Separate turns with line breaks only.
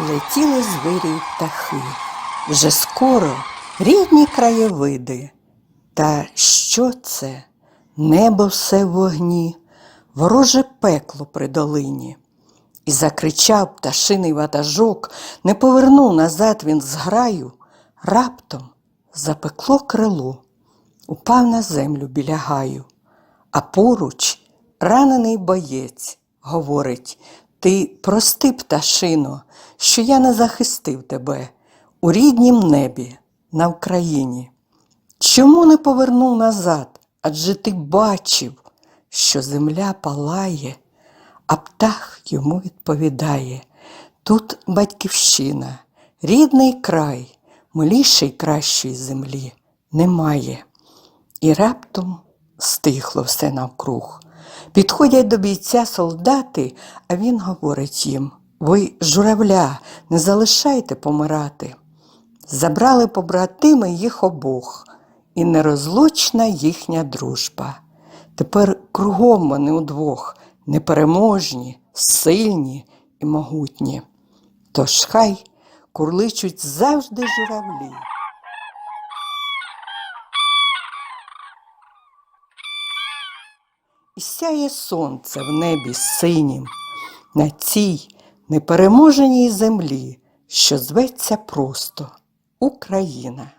Летіли звирі птахи, вже скоро рідні краєвиди. Та що це? Небо все в вогні, вороже пекло при долині. І закричав пташиний ватажок, не повернув назад він з граю, раптом запекло крило, упав на землю біля гаю, а поруч ранений боєць говорить: Ти прости, пташино, що я не захистив тебе у ріднім небі на Вкраїні. Чому не повернув назад? Адже ти бачив, що земля палає, а птах йому відповідає: тут батьківщина, рідний край, миліший кращої землі немає. І раптом стихло все навкруг. Підходять до бійця солдати, а він говорить їм: Ви, журавля, не залишайте помирати. Забрали побратими їх обох, і нерозлучна їхня дружба. Тепер кругом вони удвох непереможні, сильні і могутні. Тож хай курличуть завжди журавлі. І сяє сонце в небі синім, на цій непереможеній землі, що зветься просто Україна.